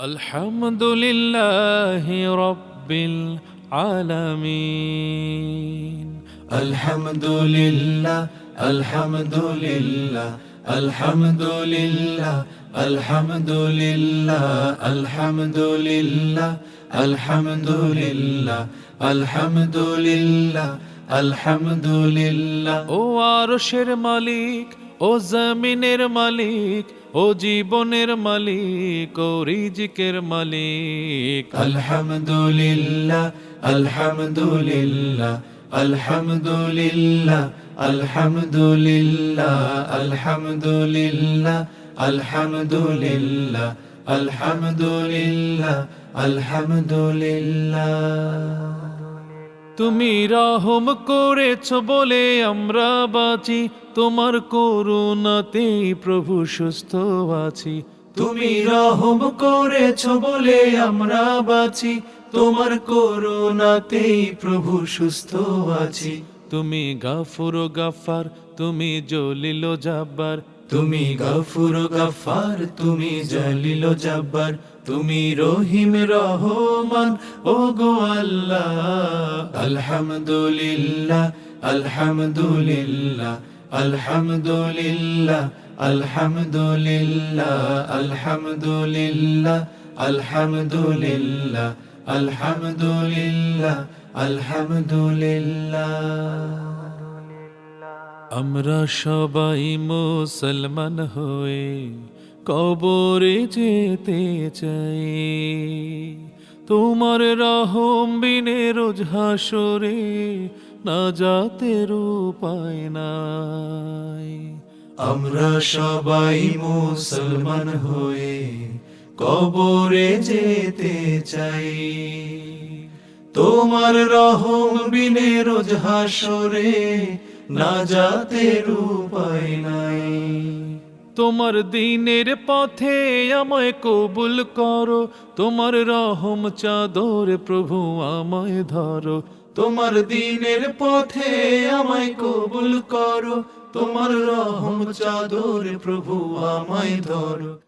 الحمد لله رب العالمين الحمد لله الحمد لله الحمد لله الحمد لله الحمد لله الحمد لله الحمد لله الحمد لله ও আরশের মালিক ও জমিনের মালিক, ও জীবনের মালিক, ও রিজিকের মালিক। আলহামদুলিল্লাহ আলহামদুলিল্লাহ আলহামদুলিল্লাহ আলহামদুলিল্লাহ আলহামদুলিল্লাহ আলহামদুলিল্লাহ আলহামদুলিল্লাহ আলহামদুলিল্লাহ। তুমি রহম করেছ বলে আমরা বাঁচি, তোমার করুণাতে প্রভু সুস্থ আছি। তুমি রহম করেছ বলে আমরা বাঁচি, তোমার করুণাতেই প্রভু সুস্থ আছি। তুমি গাফুর গাফার, তুমি জলিল জাব্বার তুমি গফুর গফার, তুমি জলিল জব্বার, তুমি রহিম রহমান ও গো আল্লাহ। আলহামদুলিল্লাহ আলহামদুলিল্লাহ আলহামদুলিল্লাহ আলহামদুলিল্লাহ আলহামদুলিল্লাহ আলহামদুলিল্লাহ আলহামদুলিল্লাহ আলহামদুলিল্লাহ। আমরা সবাই মুসলমান হয়ে কবরে যেতে চাই। তোমার রহম বিনে রোজ হাসরে না যাতের উপায় নাই। আমরা সবাই মুসলমান হয়ে কবরে যেতে চাই। তোমার রহম বিনে রোজ হাসরে না যাতের উপায় নাই। তোমার দিনের পথে আমায় কবুল করো। তোমার রহম চাদর প্রভু আমায় ধরো। তোমার দিনের পথে আমায় কবুল করো। তোমার রহম চাদর প্রভু আমায় ধরো।